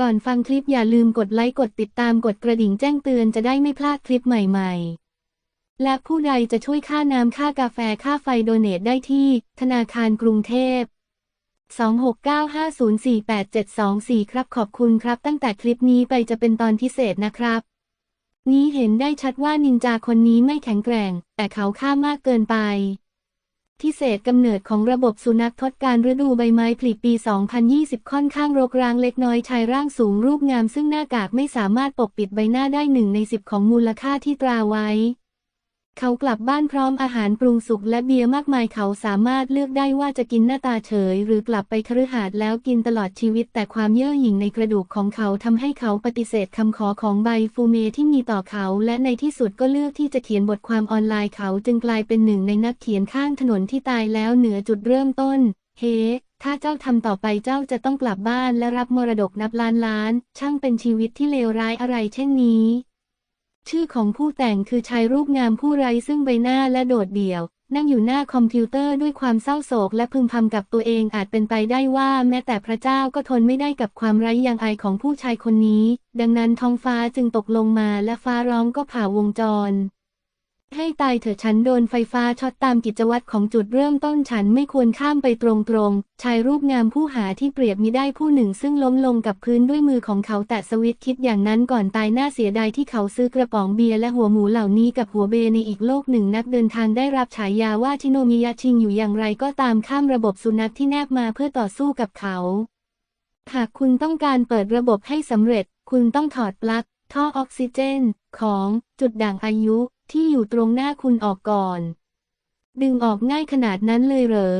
ก่อนฟังคลิปอย่าลืมกดไลค์กดติดตามกดกระดิ่งแจ้งเตือนจะได้ไม่พลาดคลิปใหม่ๆ และผู้ใดจะช่วยค่าน้ำค่ากาแฟค่าไฟโดเนทได้ที่ ธนาคารกรุงเทพ 2695048724 ครับขอบคุณครับตั้งแต่คลิปนี้ไปจะเป็นตอนพิเศษนะครับ นี้เห็นได้ชัดว่านินจาคนนี้ไม่แข็งแกร่ง แต่เขาฆ่ามากเกินไป ที่เศษกำเนิดของระบบสุนัขทดการฤดูใบไม้ผลิปี 2020 ค่อนข้างรกรางเล็กน้อยชายร่างสูงรูปงามซึ่งหน้ากากไม่สามารถปกปิดใบหน้าได้หนึ่งในสิบของมูลค่าที่ตราไว้ เขากลับบ้านพร้อมอาหารปรุงสุกและเบียร์มากมายเขาสามารถเลือกได้ว่าจะกินหน้าตาเฉย หรือกลับไปคฤหาสน์แล้วกินตลอดชีวิต แต่ความเย่อหยิ่งในกระดูกของเขาทำให้เขาปฏิเสธคำขอของใบฟูเมที่มีต่อเขา และในที่สุดก็เลือกที่จะเขียนบทความออนไลน์เขาจึงกลายเป็นหนึ่งในนักเขียนข้างถนนที่ตายแล้วเหนือจุดเริ่มต้น เฮ้ถ้าเจ้าทำต่อไปเจ้าจะต้องกลับบ้านและรับมรดกนับล้านล้าน ช่างเป็นชีวิตที่เลวร้ายอะไรเช่นนี้ ชื่อของผู้แต่งคือชายรูปงามผู้ไร้ซึ่งใบหน้าและโดดเดี่ยว นั่งอยู่หน้าคอมพิวเตอร์ด้วยความเศร้าโศกและพึมพำกับตัวเองอาจเป็นไปได้ว่าแม้แต่พระเจ้าก็ทนไม่ได้กับความไร้ยางอายของผู้ชายคนนี้ ดังนั้นท้องฟ้าจึงตกลงมาและฟ้าร้องก็ผ่าวงจร ให้ตายเถอะฉันโดนไฟฟ้าช็อตตามกิจวัตรของจุดเริ่มต้นฉันไม่ควรข้ามไปตรงๆ ชายรูปงามผู้หาที่เปรียบมิได้ผู้หนึ่งซึ่งล้มลงกับพื้นด้วยมือของเขาแตะสวิตช์คิดอย่างนั้นก่อนตายน่าเสียดายที่เขาซื้อกระป๋องเบียร์และหัวหมูเหล่านี้กับหัวเบในอีกโลกหนึ่งนักเดินทางได้รับฉายาว่าชิโนมิยะชิงอยู่อย่างไรก็ตามข้ามระบบสุนัขที่แนบมาเพื่อต่อสู้กับเขา หากคุณต้องการเปิดระบบให้สำเร็จ คุณต้องถอดปลั๊กท่อออกซิเจน ของจุดด่างอายุ ที่อยู่ตรงหน้าคุณออกก่อน ดึงออกง่ายขนาดนั้นเลยเหรอ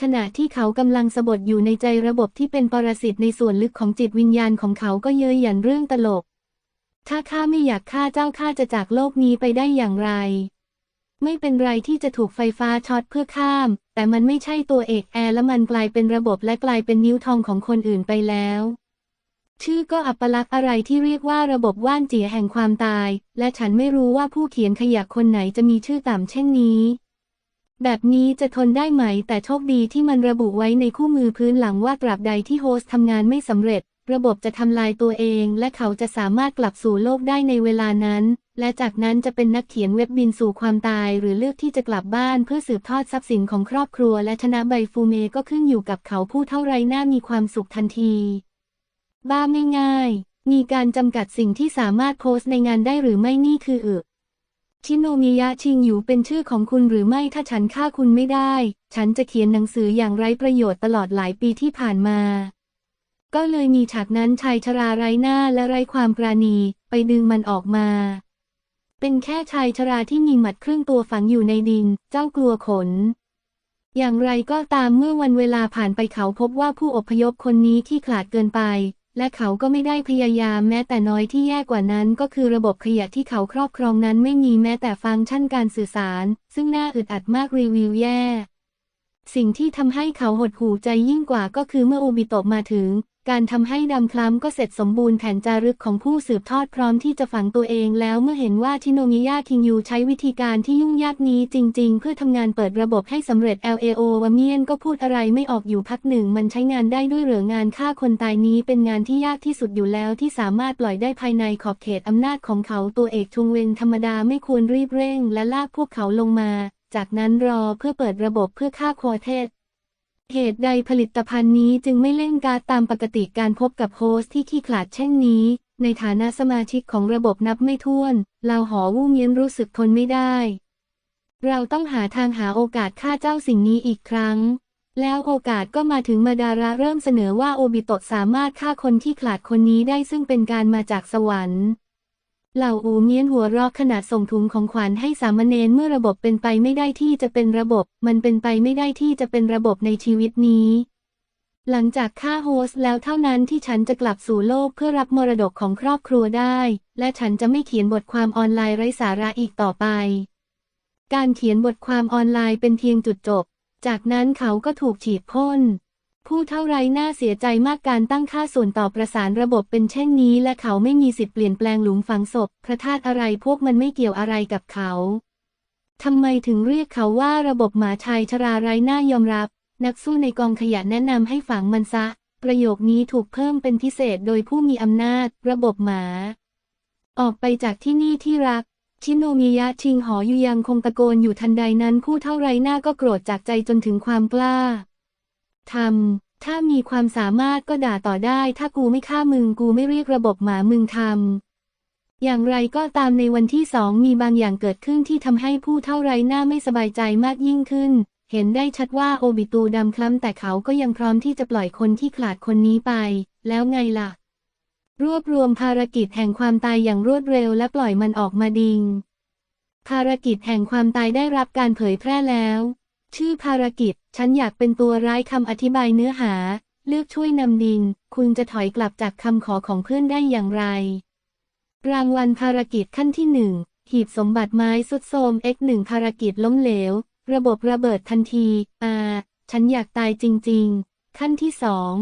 ขณะที่เขากำลังสะบดอยู่ในใจระบบที่เป็นปรสิตในส่วนลึกของจิตวิญญาณของเขาก็เย้ยหยันเรื่องตลก ถ้าข้าไม่อยากฆ่าเจ้าข้าจะจากโลกนี้ไปได้อย่างไร ไม่เป็นไรที่จะถูกไฟฟ้าช็อตเพื่อข้าม แต่มันไม่ใช่ตัวเอกแอร์และมันกลายเป็นระบบและกลายเป็นนิ้วทองของคนอื่นไปแล้ว ชื่อก็อัปลักษณ์อะไรที่เรียกว่าระบบว่านเจียแห่งความตาย และฉันไม่รู้ว่าผู้เขียนขยะคนไหนจะมีชื่อต่ำเช่นนี้ แบบนี้จะทนได้ไหม แต่โชคดีที่มันระบุไว้ในคู่มือพื้นหลังว่าตราบใดที่โฮสต์ทำงานไม่สำเร็จ ระบบจะทำลายตัวเอง และเขาจะสามารถกลับสู่โลกได้ในเวลานั้น และจากนั้นจะเป็นนักเขียนเว็บบินสู่ความตาย หรือเลือกที่จะกลับบ้านเพื่อสืบทอดทรัพย์สินของครอบครัว และชนะใบฟูเมก็ขึ้นอยู่กับเขาผู้เท่าไรหน้ามีความสุขทันที บ้าไม่ง่าย มีการจำกัดสิ่งที่สามารถโพสในงานได้หรือไม่นี่คืออึชิโนมิยะชิงอยู่เป็นชื่อของคุณหรือไม่ถ้าฉันฆ่าคุณไม่ได้ ฉันจะเขียนหนังสืออย่างไร้ประโยชน์ตลอดหลายปีที่ผ่านมา ก็เลยมีฉากนั้นชายชราไร้หน้าและไร้ความปราณี ไปดึงมันออกมา เป็นแค่ชายชราที่มีหมัดครึ่งตัวฝังอยู่ในดิน เจ้ากลัวขน อย่างไรก็ตามเมื่อวันเวลาผ่านไปเขาพบว่าผู้อพยพคนนี้ที่ขลาดเกินไป และเขาก็ไม่ได้พยายามแม้แต่น้อยที่แย่กว่านั้นก็คือระบบขยะที่เขาครอบครองนั้นไม่มีแม้แต่ฟังก์ชันการสื่อสาร ซึ่งน่าอึดอัดมากรีวิวแย่ สิ่งที่ทำให้เขาหดหู่ใจยิ่งกว่าก็คือเมื่อโอบิโตะมาถึง การทำให้ดำคล้ำก็เสร็จสมบูรณ์แผนจารึกของผู้สืบทอดพร้อมที่จะฝังตัวเองแล้วเมื่อเห็นว่าทิโนมิยะคิงยูใช้วิธีการที่ยุ่งยากนี้จริง ๆ เพื่อทำงานเปิดระบบให้สำเร็จ LAO วาเมียนก็พูดอะไรไม่ออกอยู่พักหนึ่ง มันใช้งานได้ด้วยเหรืองานฆ่าคนตายนี้เป็นงานที่ยากที่สุดอยู่แล้วที่สามารถปล่อยได้ภายในขอบเขตอำนาจของเขาตัวเอกชุงเวงธรรมดาไม่ควรรีบเร่ง และลากพวกเขาลงมา จากนั้นรอเพื่อเปิดระบบเพื่อฆ่าควอเทส เหตุใดผลิตภัณฑ์นี้จึงไม่เล่นการ์ดตามปกติการพบกับโฮสที่ขี้ขลาดเช่นนี้ ในฐานะสมาชิกของระบบนับไม่ถ้วนเราหอวู่เมียนรู้สึกทนไม่ได้ เราต้องหาทางหาโอกาสฆ่าเจ้าสิ่งนี้อีกครั้ง แล้วโอกาสก็มาถึงมาดาระเริ่มเสนอว่าโอบิโตะสามารถฆ่าคนที่ขลาดคนนี้ได้ซึ่งเป็นการมาจากสวรรค์ เหล่าอูเมียนหัวเรอกขนาดส่งถุงของขวัญให้สามเณรเมื่อระบบเป็นไปไม่ได้ที่จะเป็นระบบ มันเป็นไปไม่ได้ที่จะเป็นระบบในชีวิตนี้ หลังจากฆ่าโฮสแล้วเท่านั้นที่ฉันจะกลับสู่โลกเพื่อรับมรดกของครอบครัวได้ และฉันจะไม่เขียนบทความออนไลน์ไร้สาระอีกต่อไป การเขียนบทความออนไลน์เป็นเพียงจุดจบ จากนั้นเขาก็ถูกฉีดพ่น ผู้เท่าไรน่าเสียใจมากการตั้งค่าส่วนต่อประสานระบบเป็นเช่นนี้ และเขาไม่มีสิทธิ์เปลี่ยนแปลงหลุมฝังศพ พระธาตุอะไรพวกมันไม่เกี่ยวอะไรกับเขา ทำไมถึงเรียกเขาว่าระบบหมาชายชราไรหน้ายอมรับ นักสู้ในกองขยะแนะนำให้ฝังมันซะ ประโยคนี้ถูกเพิ่มเป็นพิเศษโดยผู้มีอำนาจ ระบบหมา ออกไปจากที่นี่ที่รักชิโนมิยะชิงหออยู่ยังคงตะโกนอยู่ทันใดนั้นผู้เท่าไรหน้าก็โกรธจากใจจนถึงความกล้า ทำ ถ้ามีความสามารถก็ด่าต่อได้ ถ้ากูไม่ฆ่ามึงกูไม่เรียกระบบหมามึงทำ อย่างไรก็ตามในวันที่สองมีบางอย่างเกิดขึ้นที่ทำให้ผู้เท่าไรหน้าไม่สบายใจมากยิ่งขึ้น เห็นได้ชัดว่าโอบิตูดำคล้ำแต่เขาก็ยังพร้อมที่จะปล่อยคนที่ขลาดคนนี้ไป แล้วไงล่ะ รวบรวมภารกิจแห่งความตายอย่างรวดเร็วและปล่อยมันออกมาดิง ภารกิจแห่งความตายได้รับการเผยแพร่แล้ว ชื่อภารกิจ ฉันอยากเป็นตัวร้ายคำอธิบายเนื้อหา เลือกช่วยนำดิงคุณจะถอยกลับจากคำขอของเพื่อนได้อย่างไร รางวัลภารกิจขั้นที่หนึ่งหีบสมบัติไม้สุดโทม X1 ภารกิจล้มเหลว ระบบระเบิดทันทีอ่าฉันอยากตายจริง ๆ ขั้นที่สอง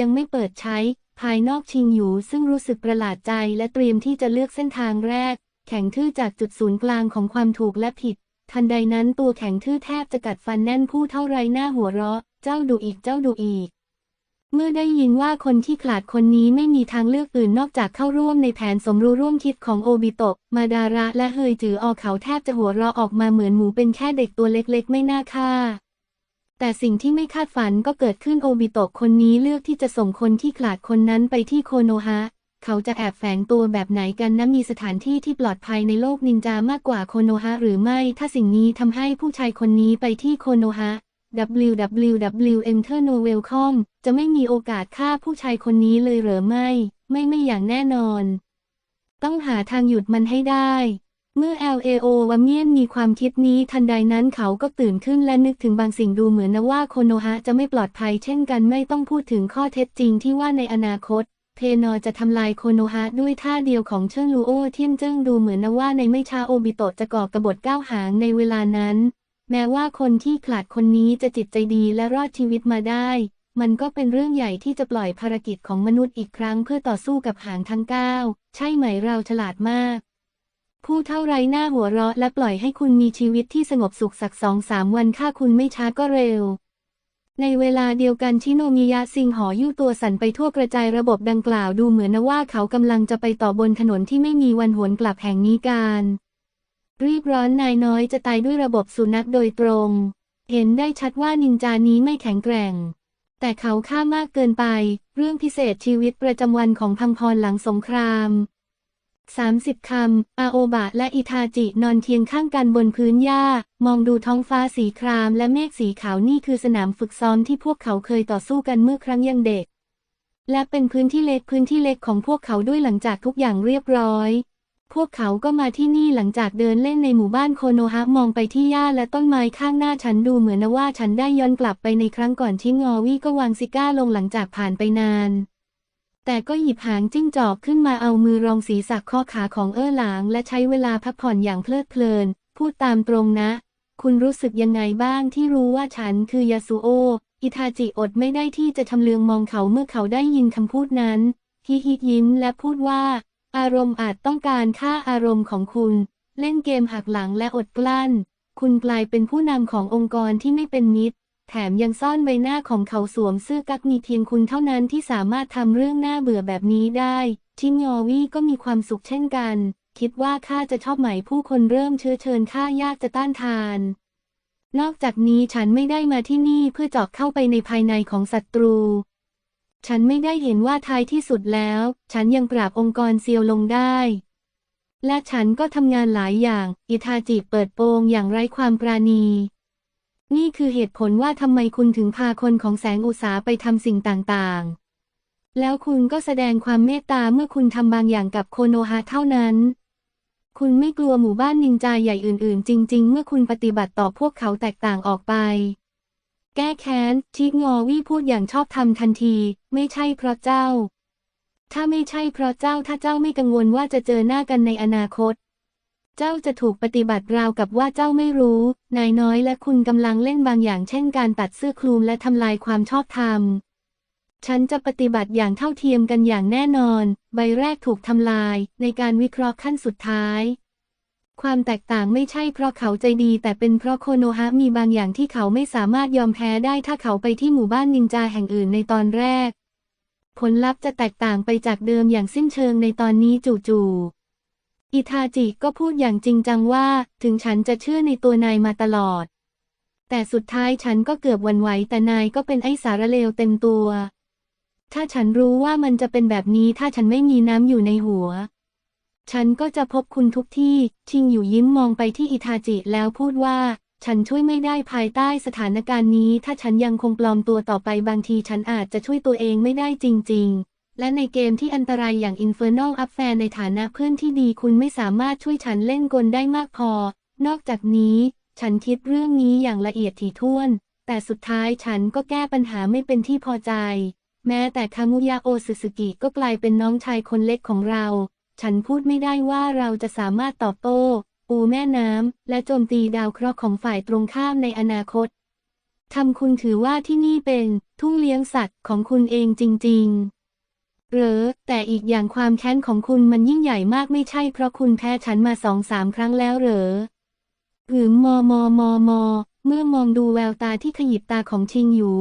ยังไม่เปิดใช้ ภายนอกชิงอยู่ซึ่งรู้สึกประหลาดใจและเตรียมที่จะเลือกเส้นทางแรก แข็งทื่อจากจุดศูนย์กลางของความถูกและผิด ทันใดนั้นตัวแข็งทื่อแทบจะกัดฟันแน่นผู้เท่าไรหน้าหัวเราะ เจ้าดูอีกเจ้าดูอีก เมื่อได้ยินว่าคนที่ขลาดคนนี้ไม่มีทางเลือกอื่นนอกจากเข้าร่วมในแผนสมรู้ร่วมคิดของโอบิโตะ มาดาระและเฮยจือออกเขาแทบจะหัวเราะออกมาเหมือนหมูเป็นแค่เด็กตัวเล็กๆ ไม่น่าฆ่าแต่สิ่งที่ไม่คาดฝันก็เกิดขึ้นโอบิโตะคนนี้เลือกที่จะส่งคนที่ขลาดคนนั้นไปที่โคโนฮะ เขาจะแอบแฝงตัวแบบไหนกันนะมีสถานที่ที่ปลอดภัยในโลกนินจามากกว่าโคโนฮะหรือไม่ ถ้าสิ่งนี้ทำให้ผู้ชายคนนี้ไปที่โคโนฮะ www enter no welcome จะไม่มีโอกาสฆ่าผู้ชายคนนี้เลยหรือไม่ ไม่ไม่อย่างแน่นอน ต้องหาทางหยุดมันให้ได้ เมื่อ LAO วาเมียนมีความคิดนี้ทันใดนั้นเขาก็ตื่นขึ้นและนึกถึงบางสิ่งดูเหมือนนะว่าโคโนฮะจะไม่ปลอดภัยเช่นกันไม่ต้องพูดถึงข้อเท็จจริงที่ว่าในอนาคต เพนอจะทำลายโคโนฮะด้วยท่าเดียวของเชิงลูโอเทียนเจิ้งดูเหมือนนะว่าในไม่ช้าโอบิโตะจะก่อกระบฏก้าวหางในเวลานั้น แม้ว่าคนที่ขลาดคนนี้จะจิตใจดีและรอดชีวิตมาได้ มันก็เป็นเรื่องใหญ่ที่จะปล่อยภารกิจของมนุษย์อีกครั้งเพื่อต่อสู้กับหางทั้งเก้าใช่ไหมเราฉลาดมาก ผู้เท่าไรหน้าหัวเราะและปล่อยให้คุณมีชีวิตที่สงบสุขสักสองสามวันค่าคุณไม่ช้าก็เร็ว ในเวลาเดียวกันชิโนมิยะซิงหอยู่ตัวสั่นไปทั่วกระจายระบบดังกล่าวดูเหมือนว่าเขากำลังจะไปต่อบนถนนที่ไม่มีวันหวนกลับแห่งนี้การ รีบร้อนนายน้อยจะตายด้วยระบบสุนัขโดยตรง เห็นได้ชัดว่านินจานี้ไม่แข็งแกร่ง แต่เขาฆ่ามากเกินไป เรื่องพิเศษชีวิตประจำวันของพังพรหลังสงคราม 30 คำ อาโอบะและอิทาจินอนเคียงข้างกันบนพื้นหญ้า มองดูท้องฟ้าสีครามและเมฆสีขาวนี่คือสนามฝึกซ้อมที่พวกเขาเคยต่อสู้กันเมื่อครั้งยังเด็ก และเป็นพื้นที่เล็กพื้นที่เล็กของพวกเขาด้วยหลังจากทุกอย่างเรียบร้อย พวกเขาก็มาที่นี่หลังจากเดินเล่นในหมู่บ้านโคโนฮะมองไปที่หญ้าและต้นไม้ข้างหน้าฉันดูเหมือนว่าฉันได้ย้อนกลับไปในครั้งก่อนที่งอวี่ก็วางซิก้าลงหลังจากผ่านไปนาน แต่ก็หยิบหางจิ้งจอกขึ้นมาเอามือรองศีรษะข้อขาของเอ้อหลาง และใช้เวลาพักผ่อนอย่างเพลิดเพลิน พูดตามตรงนะ คุณรู้สึกยังไงบ้างที่รู้ว่าฉันคือยาสุโอ อิทาจิอดไม่ได้ที่จะทำเลืองมองเขาเมื่อเขาได้ยินคำพูดนั้นฮิฮิยิ้มและพูดว่า อารมณ์อาจต้องการค่าอารมณ์ของคุณ เล่นเกมหักหลังและอดกลั้น คุณกลายเป็นผู้นำขององค์กรที่ไม่เป็นมิตร แถมยังซ่อนใบหน้าของเขาสวมเสื้อกั๊กมีเพียงคุณเท่านั้นที่สามารถทำเรื่องน่าเบื่อแบบนี้ได้ชินยอวี่ก็มีความสุขเช่นกัน คิดว่าข้าจะชอบไหมผู้คนเริ่มเชื้อเชิญข้ายากจะต้านทาน นอกจากนี้ฉันไม่ได้มาที่นี่เพื่อเจาะเข้าไปในภายในของศัตรู ฉันไม่ได้เห็นว่าท้ายที่สุดแล้ว ฉันยังปราบองค์กรเซียวลงได้ และฉันก็ทำงานหลายอย่าง อิทาจิเปิดโปงอย่างไร้ความปราณี นี่คือเหตุผลว่าทำไมคุณถึงพาคนของแสงอุตสาไปทำสิ่งต่างๆ แล้วคุณก็แสดงความเมตตาเมื่อคุณทำบางอย่างกับโคโนฮะเท่านั้น คุณไม่กลัวหมู่บ้านนินจาใหญ่อื่น ๆ จริง ๆ เมื่อคุณปฏิบัติต่อพวกเขาแตกต่างออกไป แก้แค้นชิกงอวี่พูดอย่างชอบธรรมทันที ไม่ใช่เพราะเจ้า ถ้าไม่ใช่เพราะเจ้าถ้าเจ้าไม่กังวลว่าจะเจอหน้ากันในอนาคต เจ้าจะถูกปฏิบัติราวกับว่าเจ้าไม่รู้ นายน้อยและคุณกำลังเล่นบางอย่างเช่นการตัดเสื้อคลุมและทำลายความชอบธรรม ฉันจะปฏิบัติอย่างเท่าเทียมกันอย่างแน่นอน ใบแรกถูกทำลายในการวิเคราะห์ขั้นสุดท้าย ความแตกต่างไม่ใช่เพราะเขาใจดีแต่เป็นเพราะโคโนฮะมีบางอย่างที่เขาไม่สามารถยอมแพ้ได้ถ้าเขาไปที่หมู่บ้านนินจาแห่งอื่นในตอนแรก ผลลัพธ์จะแตกต่างไปจากเดิมอย่างสิ้นเชิงในตอนนี้จู่ๆ อิทาจิก็พูดอย่างจริงจังว่า ถึงฉันจะเชื่อในตัวนายมาตลอด แต่สุดท้ายฉันก็เกือบวันไหวแต่นายก็เป็นไอ้สารเลวเต็มตัว ถ้าฉันรู้ว่ามันจะเป็นแบบนี้ถ้าฉันไม่มีน้ำอยู่ในหัว ฉันก็จะพบคุณทุกที่ ชิงอยู่ยิ้มมองไปที่อิทาจิแล้วพูดว่า ฉันช่วยไม่ได้ภายใต้สถานการณ์นี้ ถ้าฉันยังคงปลอมตัวต่อไปบางทีฉันอาจจะช่วยตัวเองไม่ได้จริง ๆ และในเกมที่อันตรายอย่าง Infernal Affair ในฐานะเพื่อนที่ดีคุณไม่สามารถช่วยฉันเล่นกลได้มากพอ นอกจากนี้ ฉันคิดเรื่องนี้อย่างละเอียดถี่ถ้วน แต่สุดท้ายฉันก็แก้ปัญหาไม่เป็นที่พอใจ แม้แต่คามุยาโอสึสึกิก็กลายเป็นน้องชายคนเล็กของเรา ฉันพูดไม่ได้ว่าเราจะสามารถตอบโต้ปูแม่น้ำ และโจมตีดาวเคราะห์ของฝ่ายตรงข้ามในอนาคตทำคุณถือว่าที่นี่เป็นทุ่งเลี้ยงสัตว์ของคุณเองจริง ๆ เหรอแต่อีกอย่างความแค้นของคุณมันยิ่งใหญ่มากไม่ใช่เพราะคุณแพ้ฉันมาสองสามครั้งแล้วเหรอหืมมอมอมอมอ เมื่อมองดูแววตาที่ขยิบตาของชิงหยู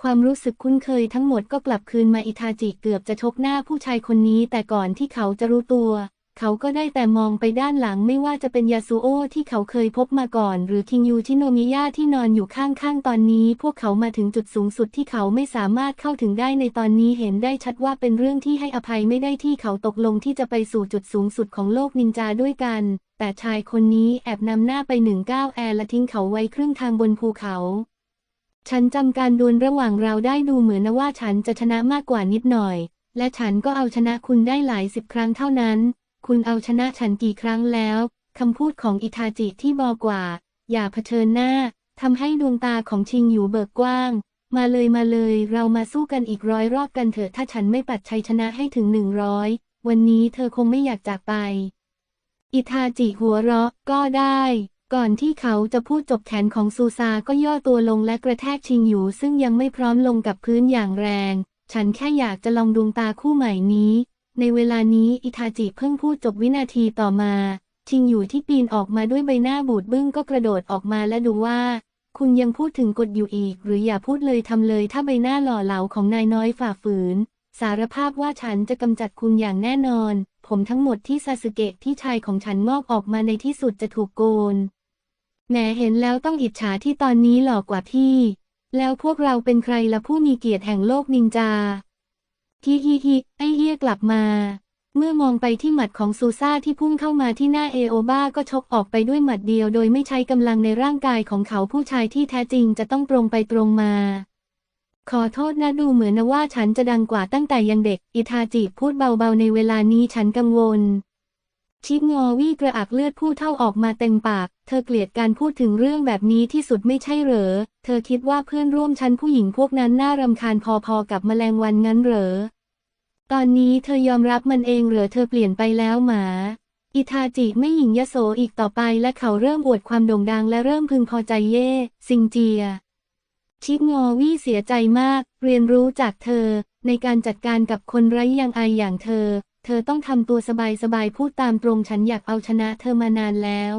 ความรู้สึกคุ้นเคยทั้งหมดก็กลับคืนมาอิทาจิเกือบจะชกหน้าผู้ชายคนนี้แต่ก่อนที่เขาจะรู้ตัว เขาก็ได้แต่มองไปด้านหลังไม่ว่าจะเป็นยาซูโอที่เขาเคยพบมาก่อน หรือคิงยูชิโนมิยะที่นอนอยู่ข้างๆ ตอนนี้ พวกเขามาถึงจุดสูงสุดที่เขาไม่สามารถเข้าถึงได้ในตอนนี้เห็นได้ชัดว่าเป็นเรื่องที่ให้อภัยไม่ได้ที่เขาตกลงที่จะไปสู่จุดสูงสุดของโลกนินจาด้วยกัน แต่ชายคนนี้แอบนำหน้าไปหนึ่งก้าวแอร์และทิ้งเขาไว้ครึ่งทางบนภูเขาฉันจำการดวลระหว่างเราได้ดูเหมือนนะว่าฉันจะชนะมากกว่านิดหน่อย และฉันก็เอาชนะคุณได้หลายสิบครั้งเท่านั้น คุณเอาชนะฉันกี่ครั้งแล้วคำพูดของอิทาจิที่บอกว่า อย่าเผชิญหน้าทำให้ดวงตาของชิงอยู่เบิกกว้าง มาเลยมาเลย เรามาสู้กันอีกร้อยรอบกันเถอะถ้าฉันไม่ปัดชัยชนะให้ถึงหนึ่งร้อยวันนี้เธอคงไม่อยากจากไป อิทาจิหัวเราะก็ได้ ก่อนที่เขาจะพูดจบแขนของซูซาก็ย่อตัวลงและกระแทกชิงอยู่ซึ่งยังไม่พร้อมลงกับพื้นอย่างแรง ฉันแค่อยากจะลองดวงตาคู่ใหม่นี้ ในเวลานี้อิทาจิเพิ่งพูดจบวินาทีต่อมา ชิงอยู่ที่ปีนออกมาด้วยใบหน้าบูดบึ้งก็กระโดดออกมาและดูว่า คุณยังพูดถึงกฎอยู่อีก หรืออย่าพูดเลยทำเลยถ้าใบหน้าหล่อเหลาของนายน้อยฝ่าฝืน สารภาพว่าฉันจะกำจัดคุณอย่างแน่นอน ผมทั้งหมดที่ซาสึเกะที่ชายของฉันงอกออกมาในที่สุดจะถูกโกนแหมเห็นแล้วต้องอิจฉาที่ตอนนี้หล่อกว่าพี่ แล้วพวกเราเป็นใครละผู้มีเกียรติแห่งโลกนินจา ฮิฮิฮิไอเฮียกลับมา เมื่อมองไปที่หมัดของซูซ่าที่พุ่งเข้ามาที่หน้าเอโอบาก็ชกออกไปด้วยหมัดเดียว โดยไม่ใช้กำลังในร่างกายของเขาผู้ชายที่แท้จริงจะต้องตรงไปตรงมาขอโทษนะดูเหมือนนะว่าฉันจะดังกว่าตั้งแต่ยังเด็ก อิทาจิพูดเบาๆในเวลานี้ฉันกังวล ชิกงอวี่กระอักเลือดพูดเท่าออกมาเต็มปาก เธอเกลียดการพูดถึงเรื่องแบบนี้ที่สุดไม่ใช่เหรอ เธอคิดว่าเพื่อนร่วมชั้นผู้หญิงพวกนั้นน่ารำคาญพอๆกับแมลงวันงั้นเหรอ ตอนนี้เธอยอมรับมันเองเหรอเธอเปลี่ยนไปแล้วหมา อิทาจิไม่หญิงยโสอีกต่อไปและเขาเริ่มอวดความโด่งดังและเริ่มพึงพอใจเย่ซิงเจีย ชิกงอวี่เสียใจมาก เรียนรู้จากเธอ ในการจัดการกับคนไร้ยังอายอย่างเธอ เธอต้องทำตัวสบายๆพูดตามตรงฉันอยากเอาชนะเธอมานานแล้ว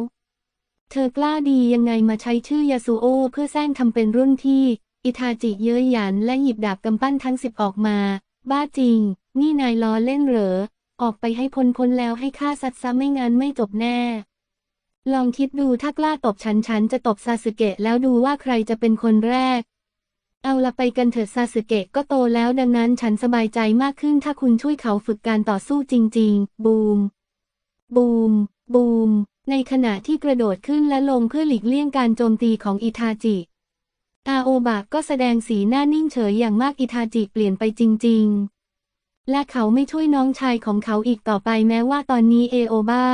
เธอกล้าดียังไงมาใช้ชื่อยาซูโอเพื่อแซงทำเป็นรุ่นพี่ อิทาจิเย้ยหยันและหยิบดาบกำปั้นทั้งสิบออกมา บ้าจริง นี่นายล้อเล่นเหรอ ออกไปให้พ้นพ้นแล้วให้ฆ่าซัดซะไม่งั้นไม่จบแน่ ลองคิดดูถ้ากล้าตบฉันฉันจะตบซาสึเกะแล้วดูว่าใครจะเป็นคนแรก เอาละไปกันเถิดซาสึเกะก็โตแล้วดังนั้นฉันสบายใจมากขึ้นถ้าคุณช่วยเขาฝึกการต่อสู้จริง ๆ บูม บูม บูม ในขณะที่กระโดดขึ้นและลงเพื่อหลีกเลี่ยงการโจมตีของอิทาจิ อาโอบะก็แสดงสีหน้านิ่งเฉยอย่างมากอิทาจิเปลี่ยนไปจริง ๆ และเขาไม่ช่วยน้องชายของเขาอีกต่อไปแม้ว่าตอนนี้เอโอบา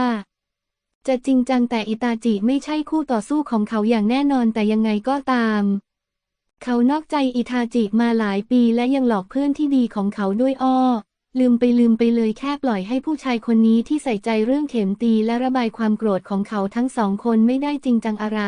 จะจริงจังแต่อิตาจิไม่ใช่คู่ต่อสู้ของเขาอย่างแน่นอนแต่ยังไงก็ตาม เขานอกใจอิทาจิมาหลายปีและยังหลอกเพื่อนที่ดีของเขาด้วยอ้อ ลืมไปลืมไปเลยแค่ปล่อยให้ผู้ชายคนนี้ที่ใส่ใจเรื่องเข็มตีและระบายความโกรธของเขาทั้งสองคนไม่ได้จริงจังอะไร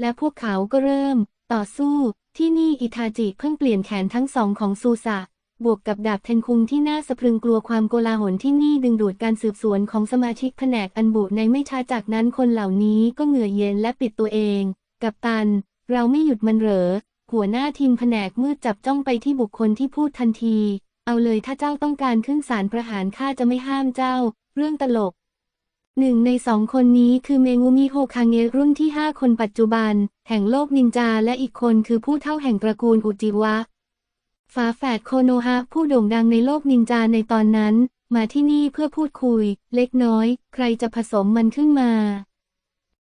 และพวกเขาก็เริ่ม ต่อสู้ ที่นี่อิทาจิเพิ่งเปลี่ยนแขนทั้งสองของซูซะบวกกับดาบเทนคุงที่น่าสะพรึงกลัวความโกลาหลที่นี่ดึงดูดการสืบสวนของสมาชิกแผนกอันบุในไม่ช้าจากนั้นคนเหล่านี้ก็เหงื่อเย็นและปิดตัวเอง กับตัน เราไม่หยุดมันเหรอ หัวหน้าทีมแผนกมืดจับจ้องไปที่บุคคลที่พูดทันที เอาเลยถ้าเจ้าต้องการขึ้นศาลประหารข้าจะไม่ห้ามเจ้า เรื่องตลก หนึ่งในสองคนนี้คือเมงูมิโฮคางเงะรุ่นที่ห้าคนปัจจุบัน แห่งโลกนินจาและอีกคนคือผู้เท่าแห่งตระกูลอุจิวะฝาแฝดโคโนฮะผู้โด่งดังในโลกนินจาในตอนนั้น มาที่นี่เพื่อพูดคุย เล็กน้อย ใครจะผสมมันขึ้นมา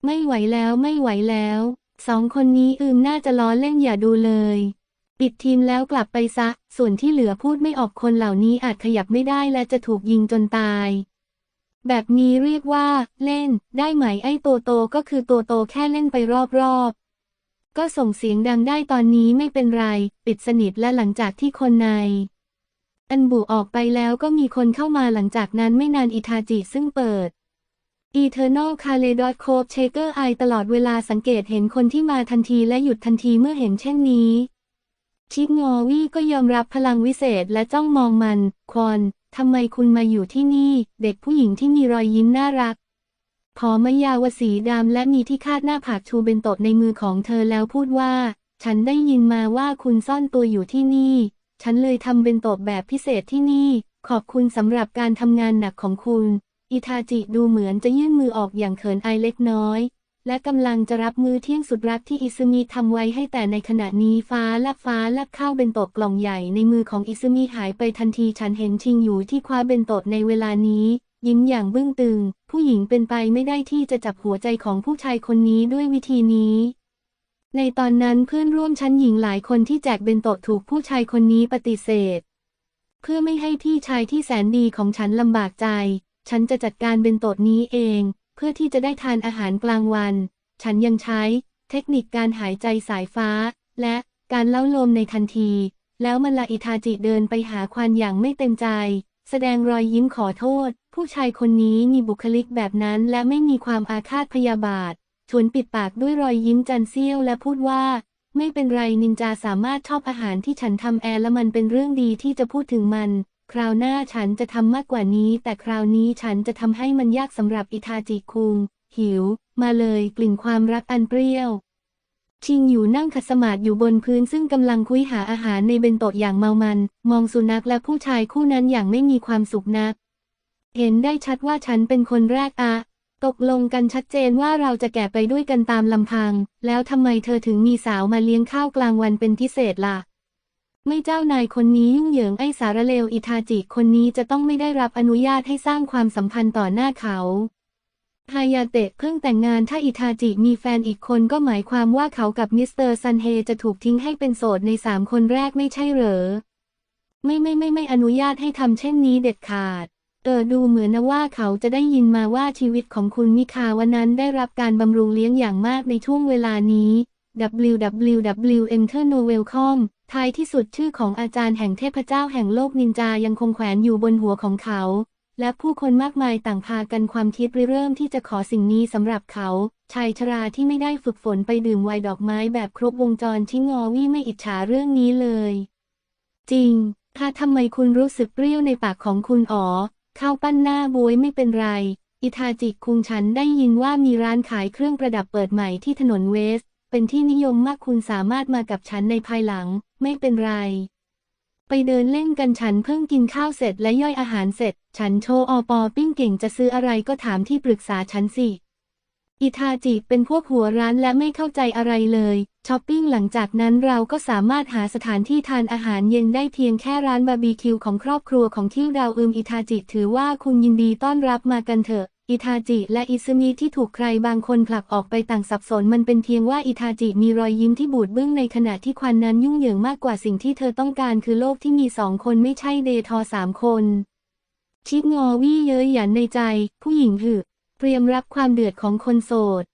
ไม่ไหวแล้วไม่ไหวแล้ว สองคนนี้อืมน่าจะล้อเล่นอย่าดูเลย ปิดทีมแล้วกลับไปซะ ส่วนที่เหลือพูดไม่ออกคนเหล่านี้อาจขยับไม่ได้และจะถูกยิงจนตาย แบบนี้เรียกว่า เล่น ได้ไหมไอ้โตโตก็คือโตโตแค่เล่นไปรอบๆ ก็ส่งเสียงดังได้ตอนนี้ไม่เป็นไร ปิดสนิทและหลังจากที่คนในอันบุออกไปแล้วก็มีคนเข้ามาหลังจากนั้นไม่นานอิทาจิซึ่งเปิด Eternal k a l e d o s c o p e Shaker Eye ตลอดเวลาสังเกตเห็นคนที่มาทันทีและหยุดทันทีเมื่อเห็นเช่นนี้ชิกงอวี่ก็ยอมรับพลังวิเศษและจ้องมองมัน ควอนทำไมคุณมาอยู่ที่นี่ เด็กผู้หญิงที่มีรอยยิ้มน่ารักผอมยาวสีดำและมีที่คาดหน้าผากชูเป็นโตดในมือของเธอแล้วพูดว่า ฉันได้ยินมาว่าคุณซ่อนตัวอยู่ที่นี่ ฉันเลยทำเป็นโตดแบบพิเศษที่นี่ ขอบคุณสำหรับการทำงานหนักของคุณ อิทาจิดูเหมือนจะยื่นมือออกอย่างเขินอายเล็กน้อย และกำลังจะรับมือเที่ยงสุดรักที่อิซึมิทำไว้ให้แต่ในขณะนี้ฟ้าลับฟ้าลับข้าวเบนโตะกล่องใหญ่ในมือของอิซึมิหายไปทันทีฉันเห็นชิงอยู่ที่คว้าเบนโตะในเวลานี้ ยิ้มอย่างบึ้งตึง ผู้หญิงเป็นไปไม่ได้ที่จะจับหัวใจของผู้ชายคนนี้ด้วยวิธีนี้ในตอนนั้นเพื่อนร่วมชั้นหญิงหลายคนที่แจกเบนโตะถูกผู้ชายคนนี้ปฏิเสธ เพื่อไม่ให้พี่ชายที่แสนดีของฉันลำบากใจ ฉันจะจัดการเบนโตะนี้เอง เพื่อที่จะได้ทานอาหารกลางวัน ฉันยังใช้ เทคนิคการหายใจสายฟ้า และการเล่าลมในทันที แล้วมันละอิทาจิเดินไปหาควานอย่างไม่เต็มใจ แสดงรอยยิ้มขอโทษ ผู้ชายคนนี้มีบุคลิกแบบนั้นและไม่มีความอาฆาตพยาบาท ชวนปิดปากด้วยรอยยิ้มจันเซียวและพูดว่าไม่เป็นไรนินจาสามารถชอบอาหารที่ฉันทำแอร์และมันเป็นเรื่องดีที่จะพูดถึงมัน คราวหน้าฉันจะทำมากกว่านี้ แต่คราวนี้ฉันจะทำให้มันยากสำหรับอิทาจิคุง หิว มาเลยกลิ่นความรักอันเปรี้ยว ชิงอยู่นั่งขัดสมาธิอยู่บนพื้นซึ่งกำลังคุยหาอาหารในเบนโตะอย่างเมามัน มองสุนัขและผู้ชายคู่นั้นอย่างไม่มีความสุขนัก เห็นได้ชัดว่าฉันเป็นคนแรกอะตกลงกันชัดเจนว่าเราจะแก่ไปด้วยกันตามลำพัง แล้วทำไมเธอถึงมีสาวมาเลี้ยงข้าวกลางวันเป็นพิเศษล่ะ ไม่เจ้านายคนนี้ยุ่งเหยิงไอ้สารเลวอิทาจิคนนี้จะต้องไม่ได้รับอนุญาตให้สร้างความสัมพันธ์ต่อหน้าเขาฮายาเตะเพิ่งแต่งงานถ้าอิทาจิมีแฟนอีกคนก็หมายความว่าเขากับมิสเตอร์ซันเฮจะถูกทิ้งให้เป็นโสดในสามคนแรกไม่ใช่เหรอ ไม่ไม่ไม่ไม่อนุญาตให้ทำเช่นนี้เด็ดขาด เออดูเหมือนนะว่าเขาจะได้ยินมาว่าชีวิตของคุณมิคาวันนั้นได้รับการบำรุงเลี้ยงอย่างมากในช่วงเวลานี้ www enter no welcome ท้ายที่สุดชื่อของอาจารย์แห่งเทพเจ้าแห่งโลกนินจายังคงแขวนอยู่บนหัวของเขา และผู้คนมากมายต่างพากันความคิดริเริ่มที่จะขอสิ่งนี้สำหรับเขา ชายชราที่ไม่ได้ฝึกฝนไปดื่มไวน์ดอกไม้แบบครบวงจรชิงอวี่ไม่อิจฉาเรื่องนี้เลย จริง ถ้าทำไมคุณรู้สึกเปรี้ยวในปากของคุณอ๋อข้าวปั้นหน้าบวยไม่เป็นไร อิทาจิคุงฉันได้ยินว่ามีร้านขายเครื่องประดับเปิดใหม่ที่ถนนเวส เป็นที่นิยมมากคุณสามารถมากับฉันในภายหลัง ไม่เป็นไร ไปเดินเล่นกันฉันเพิ่งกินข้าวเสร็จและย่อยอาหารเสร็จ ฉันโชว์อปอปิ้งเก่งจะซื้ออะไรก็ถามที่ปรึกษาฉันสิ อิทาจิเป็นพวกหัวร้านและไม่เข้าใจอะไรเลยช้อปปิ้งหลังจากนั้นเราก็สามารถหาสถานที่ทานอาหารเย็นได้เพียงแค่ร้านบาร์บีคิวของครอบครัวของที่ดาวอืมอิทาจิถือว่าคุณยินดีต้อนรับมากันเถอะ อิทาจิและอิซึมิที่ถูกใครบางคนผลักออกไปต่างสับสนมันเป็นเพียงว่าอิทาจิมีรอยยิ้มที่บูดบึ้งในขณะที่ควันนั้นยุ่งเหยิงมากกว่าสิ่งที่เธอต้องการคือโลกที่มีสองคนไม่ใช่เดทอสามคน ชิดงอวี่เย้ยหยันในใจ ผู้หญิงหึเตรียมรับความเดือดของคนโสด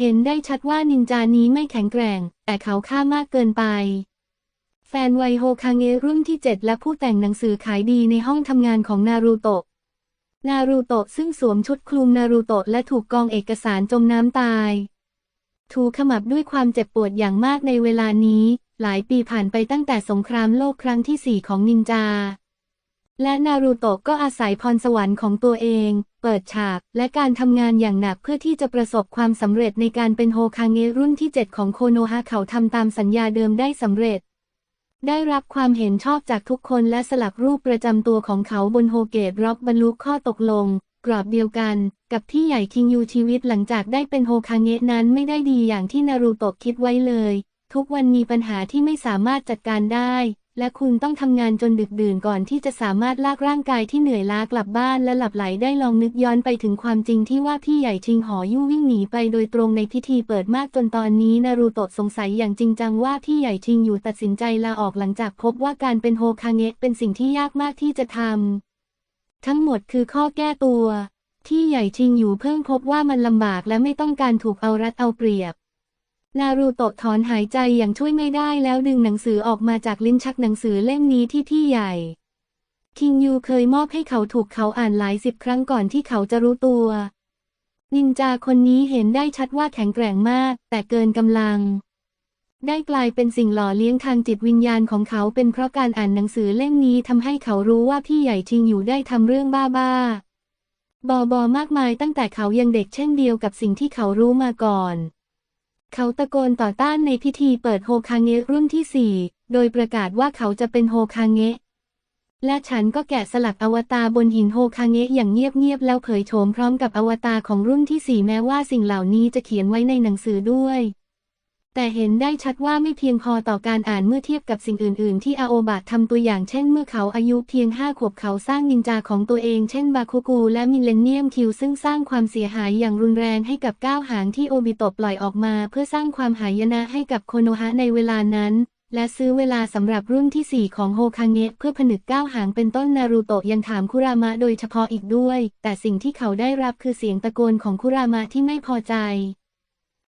เห็นได้ชัดว่านินจานี้ไม่แข็งแกร่ง แต่เขาฆ่ามากเกินไป แฟนไวโฮคางเงะรุ่นที่ 7 และผู้แต่งหนังสือขายดีในห้องทำงานของนารูโตะ นารูโตะซึ่งสวมชุดคลุมนารูโตะและถูกกองเอกสารจมน้ำตาย ถูขมับด้วยความเจ็บปวดอย่างมากในเวลานี้ หลายปีผ่านไปตั้งแต่สงครามโลกครั้งที่สี่ของนินจา และนารูโตะก็อาศัยพรสวรรค์ของตัวเอง เปิดฉากและการทำงานอย่างหนักเพื่อที่จะประสบความสำเร็จในการเป็นโฮคางเงะรุ่นที่ 7 ของโคโนฮะเขาทำตามสัญญาเดิมได้สำเร็จ ได้รับความเห็นชอบจากทุกคนและสลักรูปประจำตัวของเขาบนโฮเกตร็อกบรรลุข้อตกลง กรอบเดียวกัน กับที่ใหญ่คิงยูชีวิตหลังจากได้เป็นโฮคาเงะนั้นไม่ได้ดีอย่างที่นารูโตะคิดไว้เลย ทุกวันมีปัญหาที่ไม่สามารถจัดการได้ และคุณต้องทำงานจนดึกดื่นก่อนที่จะสามารถลากร่างกายที่เหนื่อยล้ากลับบ้านและหลับไหลได้ลองนึกย้อนไปถึงความจริงที่ว่าพี่ใหญ่ชิงหอยู่วิ่งหนีไปโดยตรงในพิธีเปิดมากจนตอนนี้นารูโตะสงสัยอย่างจริงจังว่าพี่ใหญ่ชิงอยู่ตัดสินใจลาออกหลังจากพบว่าการเป็นโฮคาเงะเป็นสิ่งที่ยากมากที่จะทำทั้งหมดคือข้อแก้ตัว ที่ใหญ่ชิงอยู่เพิ่งพบว่ามันลำบากและไม่ต้องการถูกเอารัดเอาเปรียบ นารูโตะถอนหายใจอย่างช่วยไม่ได้แล้วดึงหนังสือออกมาจากลิ้นชักหนังสือเล่มนี้ที่พี่ใหญ่ คิงยูเคยมอบให้เขาถูกเขาอ่านหลายสิบครั้งก่อนที่เขาจะรู้ตัว นินจาคนนี้เห็นได้ชัดว่าแข็งแกร่งมาก แต่เกินกำลัง ได้กลายเป็นสิ่งหล่อเลี้ยงทางจิตวิญญาณของเขาเป็นเพราะการอ่านหนังสือเล่มนี้ทำให้เขารู้ว่าพี่ใหญ่ชิงอยู่ได้ทำเรื่องบ้าๆบอบอมากมายตั้งแต่เขายังเด็กเช่นเดียวกับสิ่งที่เขารู้มาก่อน เขาตะโกนต่อต้านในพิธีเปิดโฮคาเงะรุ่นที่ 4 โดยประกาศว่าเขาจะเป็นโฮคาเงะ และฉันก็แกะสลักอวตารบนหินโฮคาเงะอย่างเงียบๆแล้วเผยโฉมพร้อมกับอวตารของรุ่นที่ 4 แม้ว่าสิ่งเหล่านี้จะเขียนไว้ในหนังสือด้วย แต่เห็นได้ชัดว่าไม่เพียงพอต่อการอ่านเมื่อเทียบกับสิ่งอื่น ๆ ที่อาโอบะทำตัวอย่างเช่นเมื่อเขาอายุเพียงห้าขวบเขาสร้างนินจาของตัวเองเช่นบาคุกูและมิเลเนียมคิวซึ่งสร้างความเสียหายอย่างรุนแรงให้กับก้าวหางที่โอบิโตะปล่อยออกมา เพื่อสร้างความหายนะให้กับโคโนฮะในเวลานั้น และซื้อเวลาสำหรับรุ่นที่ 4 ของโฮคาเงะเพื่อผนึกก้าวหางเป็นต้นนารูโตะยังถามคุรามะโดยเฉพาะอีกด้วย แต่สิ่งที่เขาได้รับคือเสียงตะโกนของคุรามะที่ไม่พอใจ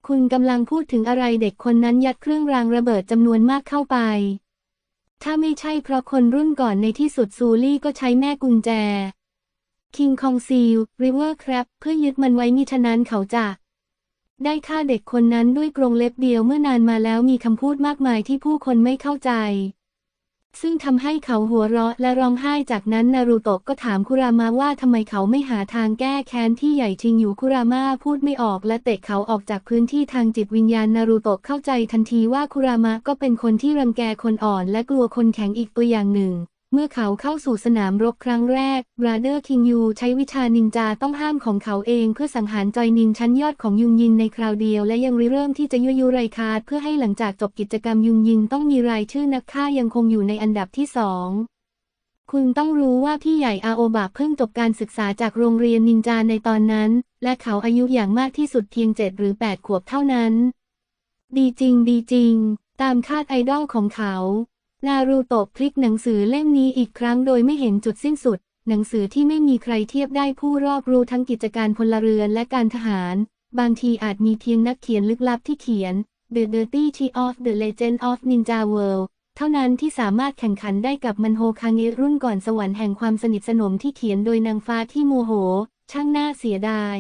คุณกำลังพูดถึงอะไรเด็กคนนั้นยัดเครื่องรางระเบิดจำนวนมากเข้าไป ถ้าไม่ใช่เพราะคนรุ่นก่อนในที่สุดซูลี่ก็ใช้แม่กุญแจ คิงคองซีลริเวอร์ครับเพื่อยึดมันไว้มิฉะนั้นเขาจะ ได้ฆ่าเด็กคนนั้นด้วยกรงเล็บเดียวเมื่อนานมาแล้วมีคำพูดมากมายที่ผู้คนไม่เข้าใจ ซึ่งทำให้เขาหัวเราะและร้องไห้จากนั้นนารูโตะก็ถามคุรามะว่าทำไมเขาไม่หาทางแก้แค้นที่ใหญ่ชิงอยู่คุรามะพูดไม่ออกและเตะเขาออกจากพื้นที่ทางจิตวิญญาณนารูโตะเข้าใจทันทีว่าคุรามะก็เป็นคนที่รังแกคนอ่อนและกลัวคนแข็งอีกตัวอย่างหนึ่ง เมื่อเขาเข้าสู่สนามรบครั้งแรกบราเดอร์คิงยูใช้วิชานินจาต้องห้ามของเขาเองเพื่อสังหารจอยนินชั้นยอดของยุงยินในคราวเดียว และยังริเริ่มที่จะยุยุไรคาดเพื่อให้หลังจากจบกิจกรรมยุงยินต้องมีรายชื่อนักฆ่ายังคงอยู่ในอันดับที่สองคุณต้องรู้ว่าพี่ใหญ่อาโอบะเพิ่งจบการศึกษาจากโรงเรียนนินจาในตอนนั้น และเขาอายุอย่างมากที่สุดเพียงเจ็ดหรือแปดขวบเท่านั้น ดีจริงดีจริง ตามคาดไอดอลของเขา นารูโตะพลิกหนังสือเล่มนี้อีกครั้งโดยไม่เห็นจุดสิ้นสุด หนังสือที่ไม่มีใครเทียบได้ผู้รอบรู้ทั้งกิจการพลเรือนและการทหาร บางทีอาจมีเพียงนักเขียนลึกลับที่เขียน The Dirty t e e of the Legend of Ninja World เท่านั้นที่สามารถแข่งขันได้กับมันโฮคาเงรุ่นก่อนสวรรค์แห่งความสนิทสนมที่เขียนโดยนางฟ้าที่โมโห ช่างน่าเสียดาย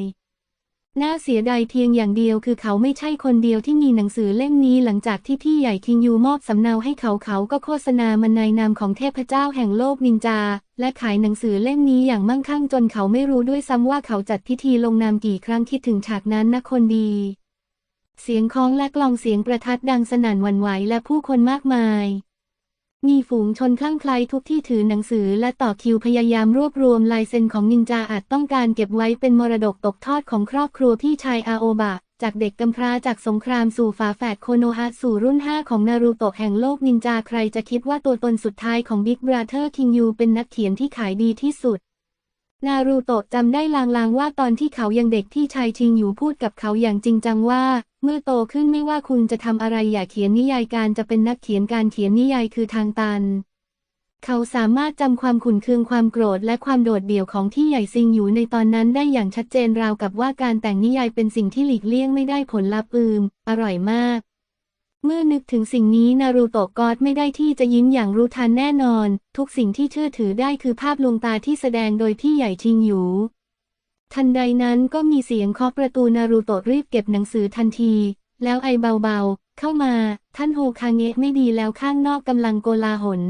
น่าเสียดายเพียงอย่างเดียวคือเขาไม่ใช่คนเดียวที่มีหนังสือเล่มนี้หลังจากที่พี่ใหญ่คิงยูมอบสำเนาให้เขาเขาก็โฆษณามันในนามของเทพเจ้าแห่งโลกนินจา และขายหนังสือเล่มนี้อย่างมั่งคั่งจนเขาไม่รู้ด้วยซ้ำว่าเขาจัดพิธีลงนามกี่ครั้งคิดถึงฉากนั้นนะคนดี เสียงคล้องและกลองเสียงประทัดดังสนั่นหวั่นไหวและผู้คนมากมาย มีฝูงชนคลั่งไคล้ทุกที่ถือหนังสือและต่อคิวพยายามรวบรวมลายเซ็นของนินจาอาจต้องการเก็บไว้เป็นมรดกตกทอดของครอบครัวพี่ชายอาโอบะ จากเด็กกำพร้าจากสงครามสู่ฝาแฝดโคโนฮะสู่รุ่น 5 ของนารูโตะแห่งโลกนินจาใครจะคิดว่าตัวตนสุดท้ายของบิ๊กบราเธอร์คิงยูเป็นนักเขียนที่ขายดีที่สุด นารูโตะจำได้ลางๆว่าตอนที่เขายังเด็กที่ชายชิงอยู่พูดกับเขาอย่างจริงจังว่า เมื่อโตขึ้นไม่ว่าคุณจะทำอะไรอย่าเขียนนิยายการจะเป็นนักเขียนการเขียนนิยายคือทางตัน เขาสามารถจำความขุ่นเคืองความโกรธและความโดดเดี่ยวของที่ใหญ่ซิงอยู่ในตอนนั้นได้อย่างชัดเจนราวกับว่าการแต่งนิยายเป็นสิ่งที่หลีกเลี่ยงไม่ได้ผลลัพธ์อืม อร่อยมาก เมื่อนึกถึงสิ่งนี้นารูโตะกอดไม่ได้ที่จะยิ้มอย่างรู้ทันแน่นอน ทุกสิ่งที่เชื่อถือได้คือภาพลวงตาที่แสดงโดยพี่ใหญ่ชิงอยู่ ทันใดนั้นก็มีเสียงเคาะประตูนารูโตะรีบเก็บหนังสือทันที แล้วไอเบาๆ เข้ามา ท่านโฮคาเงะไม่ดีแล้วข้างนอกกำลังโกลาหล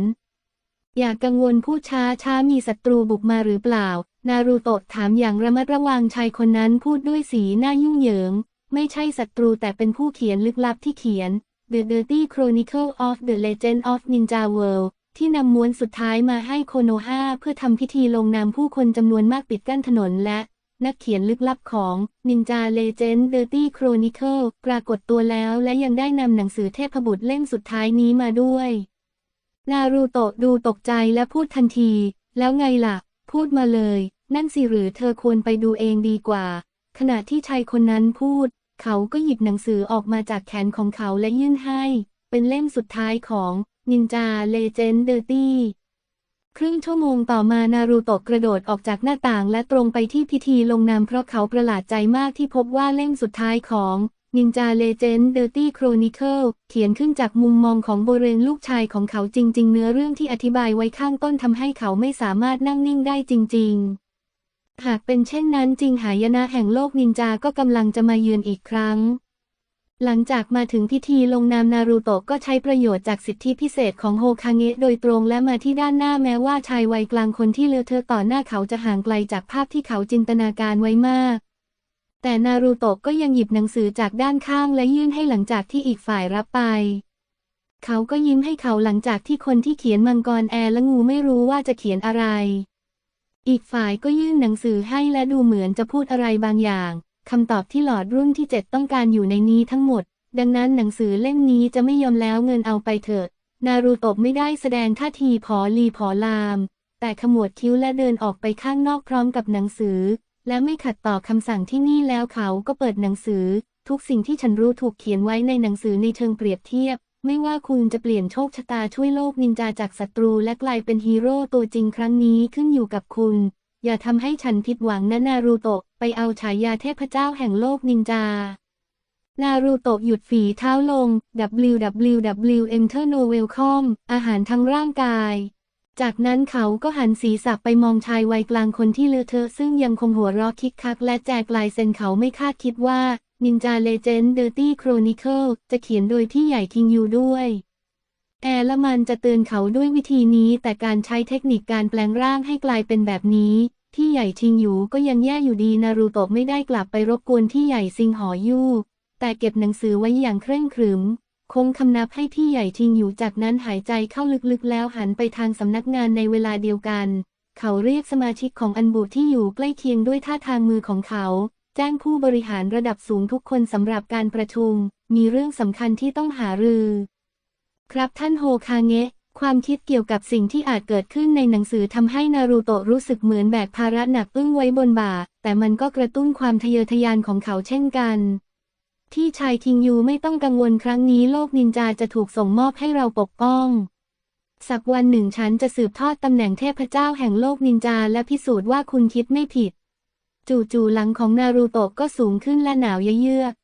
อย่ากกังวลพูดช้าช้ามีศัตรูบุกมาหรือเปล่า นารูโตะถามอย่างระมัดระวังชายคนนั้นพูดด้วยสีหน้ายุ่งเหยิง ไม่ใช่ศัตรูแต่เป็นผู้เขียนลึกลับที่เขียน The Dirty Chronicle of the Legend of Ninja World ที่นำม้วนสุดท้ายมาให้โคโนฮาเพื่อทำพิธีลงนามผู้คนจำนวนมากปิดกั้นถนนและ นักเขียนลึกลับของ Ninja Legend Dirty Chronicle ปรากฏตัวแล้วและยังได้นำหนังสือเทพบุตรเล่มสุดท้ายนี้มาด้วย นารูโตะดูตกใจและพูดทันที แล้วไงล่ะ พูดมาเลย นั่นสิหรือเธอควรไปดูเองดีกว่า ขณะที่ชายคนนั้นพูด เขาก็หยิบหนังสือออกมาจากแขนของเขาและยื่นให้ เป็นเล่มสุดท้ายของ Ninja Legend Dirty ครึ่งชั่วโมงต่อมานารูโตะกระโดดออกจากหน้าต่างและตรงไปที่พิธีลงนามเพราะเขาประหลาดใจมากที่พบว่าเล่มสุดท้ายของ Ninja Legend Dirty Chronicle เขียนขึ้นจากมุมมองของโบเรนลูกชายของเขาจริง ๆ เนื้อเรื่องที่อธิบายไว้ข้างต้นทำให้เขาไม่สามารถนั่งนิ่งได้จริง ๆ หากเป็นเช่นนั้นจริงหายนะแห่งโลกนินจาก็กำลังจะมาเยือนอีกครั้ง หลังจากมาถึงพิธีลงนามนารูโตะก็ใช้ประโยชน์จากสิทธิพิเศษของโฮคาเงะโดยตรงและมาที่ด้านหน้าแม้ว่าชายวัยกลางคนที่เลอะเทอะต่อหน้าเขาจะห่างไกลจากภาพที่เขาจินตนาการไว้มาก แต่นารูโตะก็ยังหยิบหนังสือจากด้านข้างและยื่นให้หลังจากที่อีกฝ่ายรับไปเขาก็ยิ้มให้เขาหลังจากที่คนที่เขียนมังกรแอร์และงูไม่รู้ว่าจะเขียนอะไร อีกฝ่ายก็ยื่นหนังสือให้และดูเหมือนจะพูดอะไรบางอย่างคำตอบที่หลอดรุ่นที่เจ็ดต้องการอยู่ในนี้ทั้งหมด ดังนั้นหนังสือเล่มนี้จะไม่ยอมแล้วเงินเอาไปเถอะ นารูโตะไม่ได้แสดงท่าทีผอลีผอลาม แต่ขมวดคิ้วและเดินออกไปข้างนอกพร้อมกับหนังสือ และไม่ขัดต่อคำสั่งที่นี่แล้วเขาก็เปิดหนังสือ ทุกสิ่งที่ฉันรู้ถูกเขียนไว้ในหนังสือในเชิงเปรียบเทียบ ไม่ว่าคุณจะเปลี่ยนโชคชะตาช่วยโลกนินจาจากศัตรูและกลายเป็นฮีโร่ตัวจริงครั้งนี้ขึ้นอยู่กับคุณ อย่าทำให้ฉันผิดหวังนะนารูโตะไปเอาฉายาเทพเจ้าแห่งโลกนินจา นารูโตะหยุดฝีเท้าลง www enter no welcome อาหารทั้งร่างกาย จากนั้นเขาก็หันศีรษะไปมองชายวัยกลางคนที่เลอะเทอะซึ่งยังคงหัวเราะคิกคักและแจกลายเซ็นเขาไม่คาดคิดว่า Ninja Legend Dirty Chronicle จะเขียนโดยที่ใหญ่คิงยูด้วย แอร์ละมันจะเตือนเขาด้วยวิธีนี้แต่การใช้เทคนิคการแปลงร่างให้กลายเป็นแบบนี้ ที่ใหญ่ชิงยูก็ยังแย่อยู่ดีนารูโตะไม่ได้กลับไปรบกวนที่ใหญ่ซิงหอยู่แต่เก็บหนังสือไว้อย่างเคร่งครึม คงคำนับให้พี่ใหญ่ชิงอยู่จากนั้นหายใจเข้าลึกๆ แล้วหันไปทางสำนักงานในเวลาเดียวกัน เขาเรียกสมาชิกของอันบุที่อยู่ใกล้เคียงด้วยท่าทางมือของเขา แจ้งผู้บริหารระดับสูงทุกคนสำหรับการประชุม มีเรื่องสำคัญที่ต้องหารือ ครับท่านโฮคาเงะ ความคิดเกี่ยวกับสิ่งที่อาจเกิดขึ้นในหนังสือทำให้นารูโตะรู้สึกเหมือนแบกภาระหนักอึ้งไว้บนบ่า แต่มันก็กระตุ้นความทะเยอทะยานของเขาเช่นกัน ที่ชายคิงยูไม่ต้องกังวลครั้งนี้โลกนินจาจะถูกส่งมอบให้เราปกป้องสักวันหนึ่งฉันจะสืบทอดตำแหน่งเทพเจ้าแห่งโลกนินจาและพิสูจน์ว่าคุณคิดไม่ผิด จู่ๆหลังของนารูโตะก็สูงขึ้นและหนาวเยือก